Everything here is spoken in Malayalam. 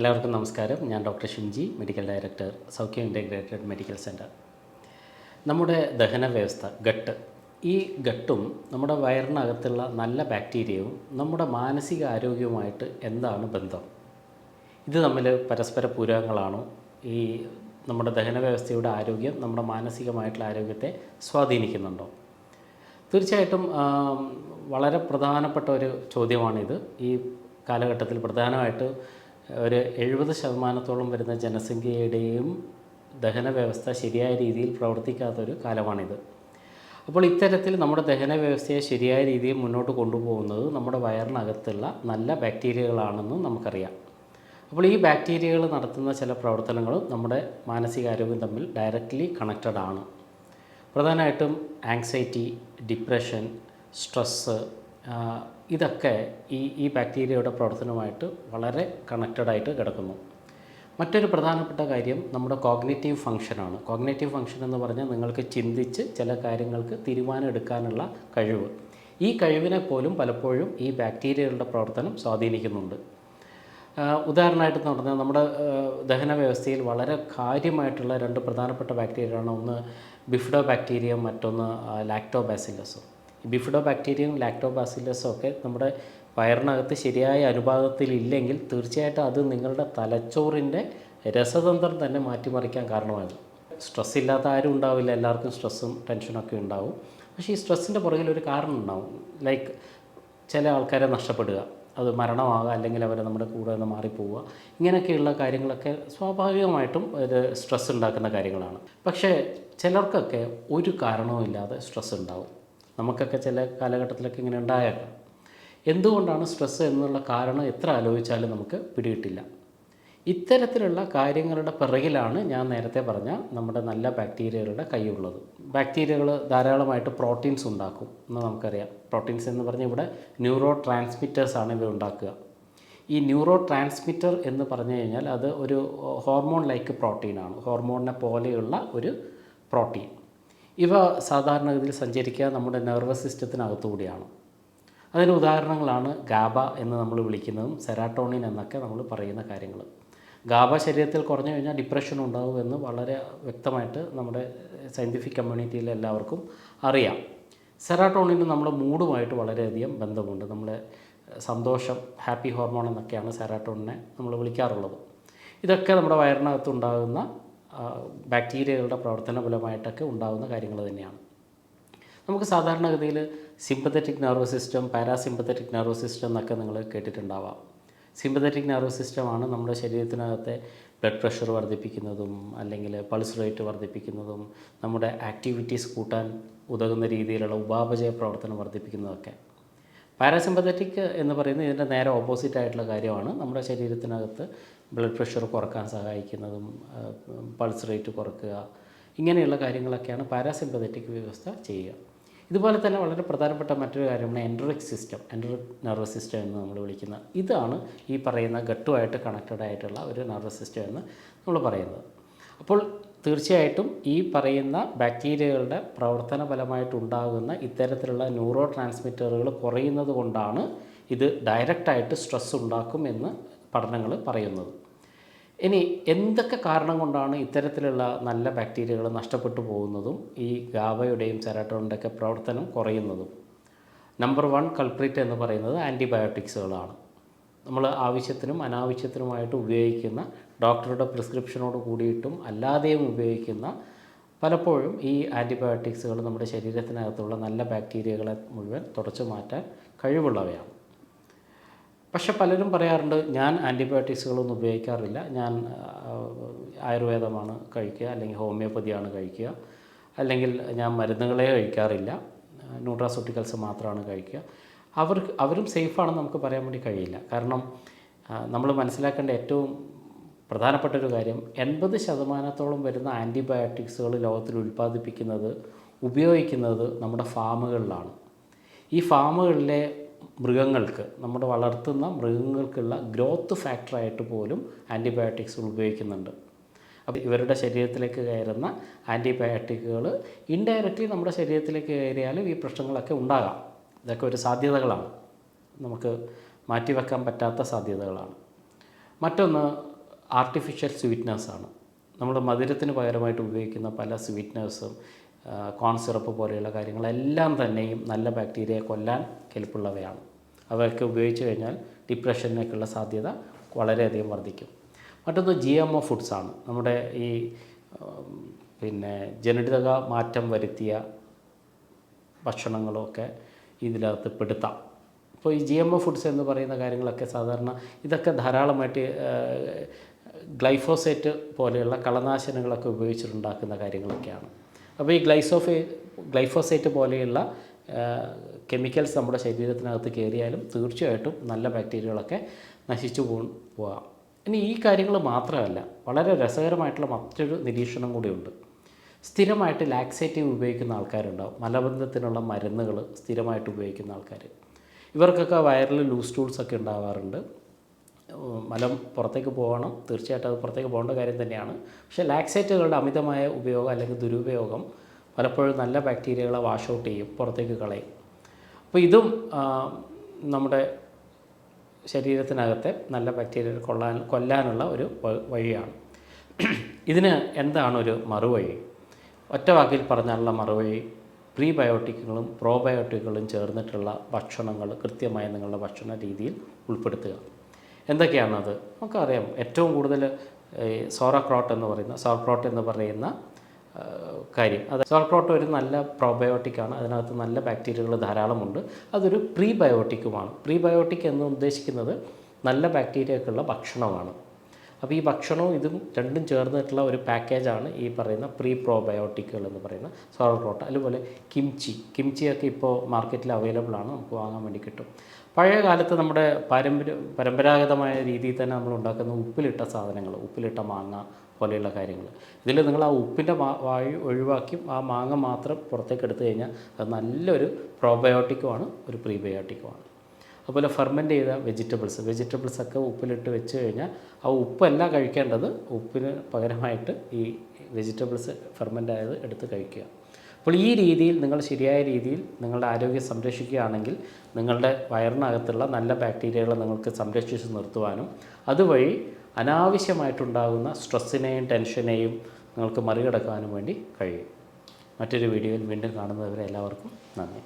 എല്ലാവർക്കും നമസ്കാരം. ഞാൻ doctor Shinji medical director Saukhya integrated medical centre നമ്മുടെ ദഹന വ്യവസ്ഥ ഗട്ട്. ഈ ഗട്ടും നമ്മുടെ വയറിനകത്തുള്ള നല്ല ബാക്ടീരിയവും നമ്മുടെ മാനസിക ആരോഗ്യവുമായിട്ട് എന്താണ് ബന്ധം? ഇത് തമ്മിൽ പരസ്പര പൂരകങ്ങളാണോ? ഈ നമ്മുടെ ദഹന വ്യവസ്ഥയുടെ ആരോഗ്യം നമ്മുടെ മാനസികമായിട്ടുള്ള ആരോഗ്യത്തെ സ്വാധീനിക്കുന്നുണ്ടോ? തീർച്ചയായിട്ടും വളരെ പ്രധാനപ്പെട്ട ഒരു ചോദ്യമാണിത്. ഈ കാലഘട്ടത്തിൽ പ്രധാനമായിട്ട് ഒരു എഴുപത് ശതമാനത്തോളം വരുന്ന ജനസംഖ്യയുടെയും ദഹന വ്യവസ്ഥ ശരിയായ രീതിയിൽ പ്രവർത്തിക്കാത്തൊരു കാലമാണിത്. അപ്പോൾ ഇത്തരത്തിൽ നമ്മുടെ ദഹന വ്യവസ്ഥയെ ശരിയായ രീതിയിൽ മുന്നോട്ട് കൊണ്ടുപോകുന്നത് നമ്മുടെ വയറിനകത്തുള്ള നല്ല ബാക്ടീരിയകളാണെന്ന് നമുക്കറിയാം. അപ്പോൾ ഈ ബാക്ടീരിയകൾ നടത്തുന്ന ചില പ്രവർത്തനങ്ങളും നമ്മുടെ മാനസികാരോഗ്യം തമ്മിൽ ഡയറക്റ്റ്ലി കണക്റ്റഡ് ആണ്. പ്രധാനമായിട്ടും ആങ്സൈറ്റി ഡിപ്രഷൻ സ്ട്രെസ്സ് ഇതൊക്കെ ഈ ഈ ബാക്ടീരിയയുടെ പ്രവർത്തനവുമായിട്ട് വളരെ കണക്റ്റഡായിട്ട് കിടക്കുന്നു. മറ്റൊരു പ്രധാനപ്പെട്ട കാര്യം നമ്മുടെ കോഗ്നേറ്റീവ് ഫങ്ഷനാണ്. കോഗ്നേറ്റീവ് ഫങ്ഷൻ എന്ന് പറഞ്ഞാൽ നിങ്ങൾക്ക് ചിന്തിച്ച് ചില കാര്യങ്ങൾക്ക് തീരുമാനം എടുക്കാനുള്ള കഴിവ്. ഈ കഴിവിനെ പോലും പലപ്പോഴും ഈ ബാക്ടീരിയകളുടെ പ്രവർത്തനം സ്വാധീനിക്കുന്നുണ്ട്. ഉദാഹരണമായിട്ട് പറഞ്ഞാൽ നമ്മുടെ ദഹന വ്യവസ്ഥയിൽ വളരെ കാര്യമായിട്ടുള്ള രണ്ട് പ്രധാനപ്പെട്ട ബാക്ടീരിയകളാണ്. ഒന്ന് ബിഫിഡോ ബാക്ടീരിയ മറ്റൊന്ന് ലാക്ടോ ബാസിലസും ഈ ബിഫിഡോ ബാക്ടീരിയയും ലാക്ടോ ഒക്കെ നമ്മുടെ വയറിനകത്ത് ശരിയായ അനുപാതത്തിലില്ലെങ്കിൽ തീർച്ചയായിട്ടും അത് നിങ്ങളുടെ തലച്ചോറിന്റെ രസതന്ത്രം തന്നെ മാറ്റിമറിക്കാൻ കാരണമാകും സ്ട്രെസ് ഇല്ലാത്ത ആരും ഉണ്ടാവില്ല എല്ലാവർക്കും സ്ട്രെസ്സും ടെൻഷനൊക്കെ ഉണ്ടാവും. പക്ഷേ ഈ സ്ട്രെസ്സിന്റെ പുറകിൽ ഒരു കാരണം ഉണ്ടാവും. ലൈക്ക് ചില ആൾക്കാരെ നഷ്ടപ്പെടുക അത് മരണമാകുക അല്ലെങ്കിൽ അവരെ നമ്മുടെ കൂടെ നിന്ന് മാറിപ്പോവുക. ഇങ്ങനെയൊക്കെയുള്ള കാര്യങ്ങളൊക്കെ സ്വാഭാവികമായിട്ടും ഒരു സ്ട്രെസ് ഉണ്ടാക്കുന്ന കാര്യങ്ങളാണ്. പക്ഷേ ചിലർക്കൊക്കെ ഒരു കാരണവുമില്ലാതെ സ്ട്രെസ് ഉണ്ടാവും. നമുക്കൊക്കെ ചില കാലഘട്ടത്തിലൊക്കെ ഇങ്ങനെ ഉണ്ടായേക്കാം. എന്തുകൊണ്ടാണ് സ്ട്രെസ് എന്നുള്ള കാരണം എത്ര ആലോചിച്ചാലും നമുക്ക് പിടികിട്ടില്ല. ഇത്തരത്തിലുള്ള കാര്യങ്ങളുടെ പിറകിലാണ് ഞാൻ നേരത്തെ പറഞ്ഞ നമ്മുടെ നല്ല ബാക്ടീരിയകളുടെ കൈയുള്ളത്. ബാക്ടീരിയകൾ ധാരാളമായിട്ട് പ്രോട്ടീൻസ് ഉണ്ടാക്കും എന്ന് നമുക്കറിയാം. പ്രോട്ടീൻസ് എന്ന് പറഞ്ഞാൽ ഇവിടെ ന്യൂറോ ട്രാൻസ്മിറ്റേഴ്സാണ് ഇവ ഉണ്ടാക്കുക. ഈ ന്യൂറോ ട്രാൻസ്മിറ്റർ എന്ന് പറഞ്ഞു കഴിഞ്ഞാൽ അത് ഒരു ഹോർമോൺ ലൈക്ക് പ്രോട്ടീനാണ് ഹോർമോണിനെ പോലെയുള്ള ഒരു പ്രോട്ടീൻ ഇവ സാധാരണഗതിയിൽ സഞ്ചരിക്കുക നമ്മുടെ നെർവസ് സിസ്റ്റത്തിനകത്തുകൂടിയാണ് അതിന് ഉദാഹരണങ്ങളാണ് ഗാബ എന്ന് നമ്മൾ വിളിക്കുന്നതും സെറാട്ടോണിൻ എന്നൊക്കെ നമ്മൾ പറയുന്ന കാര്യങ്ങൾ. ഗാബ ശരീരത്തിൽ കുറഞ്ഞു കഴിഞ്ഞാൽ ഡിപ്രഷൻ ഉണ്ടാവും എന്ന് വളരെ വ്യക്തമായിട്ട് നമ്മുടെ സയന്റിഫിക് കമ്മ്യൂണിറ്റിയിലെ എല്ലാവർക്കും അറിയാം. സെറാട്ടോണിന് നമ്മുടെ മൂഡുമായിട്ട് വളരെയധികം ബന്ധമുണ്ട്. നമ്മുടെ സന്തോഷം ഹാപ്പി ഹോർമോൺ എന്നൊക്കെയാണ് സെറാട്ടോണിനെ നമ്മൾ വിളിക്കാറുള്ളത്. ഇതൊക്കെ നമ്മുടെ വയറിനകത്ത് ഉണ്ടാകുന്ന ആ, ബാക്ടീരിയകളുടെ പ്രവർത്തന ഫലമായിട്ടൊക്കെ ഉണ്ടാകുന്ന കാര്യങ്ങൾ തന്നെയാണ്. നമുക്ക് സാധാരണഗതിയിൽ sympathetic nervous system parasympathetic nervous system എന്നൊക്കെ നിങ്ങൾ കേട്ടിട്ടുണ്ടാവാം. സിമ്പത്തറ്റിക് നെർവസ് സിസ്റ്റമാണ് നമ്മുടെ ശരീരത്തിനകത്തെ ബ്ലഡ് പ്രഷർ വർദ്ധിപ്പിക്കുന്നതും അല്ലെങ്കിൽ പൾസ് റേറ്റ് വർദ്ധിപ്പിക്കുന്നതും നമ്മുടെ ആക്ടിവിറ്റീസ് കൂട്ടാൻ ഉതകുന്ന രീതിയിലുള്ള ഉപാപചയ പ്രവർത്തനം വർദ്ധിപ്പിക്കുന്നതൊക്കെ. പാരാസിമ്പത്തറ്റിക് എന്ന് പറയുന്നത് ഇതിന്റെ നേരെ ഓപ്പോസിറ്റ് ആയിട്ടുള്ള കാര്യമാണ്. നമ്മുടെ ശരീരത്തിനകത്ത് ബ്ലഡ് പ്രഷർ കുറയ്ക്കാൻ സഹായിക്കുന്നതും പൾസ് റേറ്റ് കുറക്കുക ഇങ്ങനെയുള്ള കാര്യങ്ങളൊക്കെയാണ് പാരാസിമ്പതറ്റിക് വ്യവസ്ഥ ചെയ്യുക. ഇതുപോലെ തന്നെ വളരെ പ്രധാനപ്പെട്ട മറ്റൊരു കാര്യമാണ് enteric system enteric nervous system എന്ന് നമ്മൾ വിളിക്കുന്ന. ഇതാണ് ഈ പറയുന്ന ഗട്ടുമായിട്ട് കണക്റ്റഡ് ആയിട്ടുള്ള ഒരു നെർവസ് സിസ്റ്റം എന്ന് നമ്മൾ പറയുന്നത്. അപ്പോൾ തീർച്ചയായിട്ടും ഈ പറയുന്ന ബാക്ടീരിയകളുടെ പ്രവർത്തന ഫലമായിട്ടുണ്ടാകുന്ന ഇത്തരത്തിലുള്ള ന്യൂറോ ട്രാൻസ്മിറ്ററുകൾ കുറയുന്നത് കൊണ്ടാണ് ഇത് ഡയറക്റ്റായിട്ട് സ്ട്രെസ് ഉണ്ടാക്കും എന്ന് പഠനങ്ങൾ പറയുന്നത്. ഇനി എന്തൊക്കെ കാരണം കൊണ്ടാണ് ഇത്തരത്തിലുള്ള നല്ല ബാക്ടീരിയകൾ നഷ്ടപ്പെട്ടു പോകുന്നതും ഈ ഗാബയുടെയും സെറാട്ടോണിന്റെ ഒക്കെ പ്രവർത്തനം കുറയുന്നതും? നമ്പർ വൺ കൾപ്രിറ്റ് എന്ന് പറയുന്നത് ആന്റിബയോട്ടിക്സുകളാണ് നമ്മൾ ആവശ്യത്തിനും അനാവശ്യത്തിനുമായിട്ട് ഉപയോഗിക്കുന്ന ഡോക്ടറുടെ പ്രിസ്ക്രിപ്ഷനോട് കൂടിയിട്ടും അല്ലാതെയും ഉപയോഗിക്കുന്ന പലപ്പോഴും ഈ ആന്റിബയോട്ടിക്സുകൾ നമ്മുടെ ശരീരത്തിനകത്തുള്ള നല്ല ബാക്ടീരിയകളെ മുഴുവൻ തുടച്ചു മാറ്റാൻ കഴിവുള്ളവയാണ്. പക്ഷെ പലരും പറയാറുണ്ട് ഞാൻ ആന്റിബയോട്ടിക്സുകളൊന്നും ഉപയോഗിക്കാറില്ല. ഞാൻ ആയുർവേദമാണ് കഴിക്കുക അല്ലെങ്കിൽ ഹോമിയോപ്പതിയാണ് കഴിക്കുക അല്ലെങ്കിൽ ഞാൻ മരുന്നുകളെ കഴിക്കാറില്ല. ന്യൂട്രാസൂട്ടിക്കൽസ് മാത്രമാണ് കഴിക്കുക. അവർക്ക് അവരും സേഫാണെന്ന് നമുക്ക് പറയാൻ വേണ്ടി കഴിയില്ല. കാരണം നമ്മൾ മനസ്സിലാക്കേണ്ട ഏറ്റവും പ്രധാനപ്പെട്ട ഒരു കാര്യം എൺപത് ശതമാനത്തോളം വരുന്ന ആന്റിബയോട്ടിക്സുകൾ ലോകത്തിൽ ഉൽപ്പാദിപ്പിക്കുന്നത് ഉപയോഗിക്കുന്നത് നമ്മുടെ ഫാമുകളിലാണ്. ഈ ഫാമുകളിലെ മൃഗങ്ങൾക്ക് നമ്മുടെ വളർത്തുന്ന മൃഗങ്ങൾക്കുള്ള ഗ്രോത്ത് ഫാക്ടറായിട്ട് പോലും ആന്റിബയോട്ടിക്സുകൾ ഉപയോഗിക്കുന്നുണ്ട്. അപ്പോൾ ഇവരുടെ ശരീരത്തിലേക്ക് കയറുന്ന ആന്റിബയോട്ടിക്കുകൾ ഇൻഡയറക്റ്റ്ലി നമ്മുടെ ശരീരത്തിലേക്ക് കയറിയാലും ഈ പ്രശ്നങ്ങളൊക്കെ ഉണ്ടാകാം. ഇതൊക്കെ ഒരു സാധ്യതകളാണ്. നമുക്ക് മാറ്റിവെക്കാൻ പറ്റാത്ത സാധ്യതകളാണ്. മറ്റൊന്ന് ആർട്ടിഫിഷ്യൽ സ്വീറ്റ്നസ്സാണ് നമ്മൾ മധുരത്തിന് പകരമായിട്ട് ഉപയോഗിക്കുന്ന പല സ്വീറ്റ്നേഴ്സും കോൺ സിറപ്പ് പോലെയുള്ള കാര്യങ്ങളെല്ലാം തന്നെയും നല്ല ബാക്ടീരിയയെ കൊല്ലാൻ കെൽപ്പുള്ളവയാണ്. അവയൊക്കെ ഉപയോഗിച്ച് കഴിഞ്ഞാൽ ഡിപ്രഷനൊക്കെയുള്ള സാധ്യത വളരെയധികം വർദ്ധിക്കും. മറ്റൊന്ന് ജി എം ഒ ഫുഡ്സാണ് നമ്മുടെ ഈ പിന്നെ ജനിതക മാറ്റം വരുത്തിയ ഭക്ഷണങ്ങളൊക്കെ ഇതിനകത്ത് പെടുത്താം. ഇപ്പോൾ ഈ ജി എം ഒ ഫുഡ്സ് എന്ന് പറയുന്ന കാര്യങ്ങളൊക്കെ സാധാരണ ഇതൊക്കെ ധാരാളമായിട്ട് ഗ്ലൈഫോസേറ്റ് പോലെയുള്ള കളനാശിനികളൊക്കെ ഉപയോഗിച്ചിട്ടുണ്ടാക്കുന്ന കാര്യങ്ങളൊക്കെയാണ്. അപ്പോൾ ഈ ഗ്ലൈസോഫേ ഗ്ലൈഫോസൈറ്റ് പോലെയുള്ള കെമിക്കൽസ് നമ്മുടെ ശരീരത്തിനകത്ത് കയറിയാലും തീർച്ചയായിട്ടും നല്ല ബാക്ടീരിയകളൊക്കെ നശിച്ചു പോ പോകാം ഇനി ഈ കാര്യങ്ങൾ മാത്രമല്ല വളരെ രസകരമായിട്ടുള്ള മറ്റൊരു നിരീക്ഷണം കൂടിയുണ്ട്. സ്ഥിരമായിട്ട് ലാക്സേറ്റീവ് ഉപയോഗിക്കുന്ന ആൾക്കാരുണ്ടാവും. മലബന്ധത്തിനുള്ള മരുന്നുകൾ സ്ഥിരമായിട്ട് ഉപയോഗിക്കുന്ന ആൾക്കാർ ഇവർക്കൊക്കെ വയറിൽ ലൂസ് ടൂൾസൊക്കെ ഉണ്ടാവാറുണ്ട്. മലം പുറത്തേക്ക് പോകണം. തീർച്ചയായിട്ടും അത് പുറത്തേക്ക് പോകേണ്ട കാര്യം തന്നെയാണ്. പക്ഷേ ലാക്സേറ്റുകളുടെ അമിതമായ ഉപയോഗം അല്ലെങ്കിൽ ദുരുപയോഗം പലപ്പോഴും നല്ല ബാക്ടീരിയകളെ വാഷ് ഔട്ട് ചെയ്യും പുറത്തേക്ക് കളയും. അപ്പോൾ ഇതും നമ്മുടെ ശരീരത്തിനകത്തെ നല്ല ബാക്ടീരിയ കൊള്ളാൻ കൊല്ലാനുള്ള ഒരു വഴിയാണ്. ഇതിന് എന്താണ് ഒരു മറുവഴി? ഒറ്റ വാക്കിൽ പറഞ്ഞാലുള്ള മറുവഴി പ്രീബയോട്ടിക്കുകളും പ്രോബയോട്ടിക്കുകളും ചേർന്നിട്ടുള്ള ഭക്ഷണങ്ങൾ കൃത്യമായി നിങ്ങളുടെ ഭക്ഷണ രീതിയിൽ ഉൾപ്പെടുത്തുക. എന്തൊക്കെയാണത്? നമുക്കറിയാം. ഏറ്റവും കൂടുതൽ സോറക്രോട്ട് എന്ന് പറയുന്ന സോർക്രോട്ട് എന്ന് പറയുന്ന കാര്യം. അത് സോർക്രോട്ട് ഒരു നല്ല പ്രോബയോട്ടിക്കാണ് അതിനകത്ത് നല്ല ബാക്ടീരിയകൾ ധാരാളമുണ്ട്. അതൊരു പ്രീബയോട്ടിക്കുമാണ് പ്രീബയോട്ടിക് എന്ന് ഉദ്ദേശിക്കുന്നത് നല്ല ബാക്ടീരിയക്കുള്ള ഭക്ഷണമാണ്. അപ്പോൾ ഈ ഭക്ഷണവും ഇതും രണ്ടും ചേർന്നിട്ടുള്ള ഒരു പാക്കേജാണ് ഈ പറയുന്ന പ്രീ പ്രോബയോട്ടിക്കുകൾ എന്ന് പറയുന്ന സോറോക്രോട്ട്. അതുപോലെ കിംച്ചി കിംച്ചിയൊക്കെ ഇപ്പോൾ മാർക്കറ്റിൽ അവൈലബിൾ ആണ്. നമുക്ക് വാങ്ങാൻ വേണ്ടി കിട്ടും. പഴയ കാലത്ത് നമ്മുടെ പാരമ്പര്യ പരമ്പരാഗതമായ രീതിയിൽ തന്നെ നമ്മൾ ഉണ്ടാക്കുന്ന ഉപ്പിലിട്ട സാധനങ്ങൾ ഉപ്പിലിട്ട മാങ്ങ പോലെയുള്ള കാര്യങ്ങൾ. ഇതിൽ നിങ്ങൾ ആ ഉപ്പിന്റെ വായു ഒഴിവാക്കി ആ മാങ്ങ മാത്രം പുറത്തേക്ക് എടുത്തു കഴിഞ്ഞാൽ അത് നല്ലൊരു പ്രോബയോട്ടിക്കുമാണ് ഒരു പ്രീബയോട്ടിക്കുമാണ് അതുപോലെ ഫെർമെന്റ് ചെയ്ത വെജിറ്റബിൾസ് വെജിറ്റബിൾസൊക്കെ ഉപ്പിലിട്ട് വെച്ച് കഴിഞ്ഞാൽ ആ ഉപ്പല്ല കഴിക്കേണ്ടത് ഉപ്പിന് പകരമായിട്ട് ഈ വെജിറ്റബിൾസ് ഫെർമെന്റ് ആയത് എടുത്ത് കഴിക്കുക. അപ്പോൾ ഈ രീതിയിൽ നിങ്ങൾ ശരിയായ രീതിയിൽ നിങ്ങളുടെ ആരോഗ്യം സംരക്ഷിക്കുകയാണെങ്കിൽ നിങ്ങളുടെ വയറിനകത്തുള്ള നല്ല ബാക്ടീരിയകളെ നിങ്ങൾക്ക് സംരക്ഷിച്ച് നിർത്തുവാനും അതുവഴി അനാവശ്യമായിട്ടുണ്ടാകുന്ന സ്ട്രെസ്സിനെയും ടെൻഷനെയും നിങ്ങൾക്ക് മറികടക്കാനും വേണ്ടി കഴിയും. മറ്റൊരു വീഡിയോയിൽ വീണ്ടും കാണുന്നവരെ എല്ലാവർക്കും നന്ദി.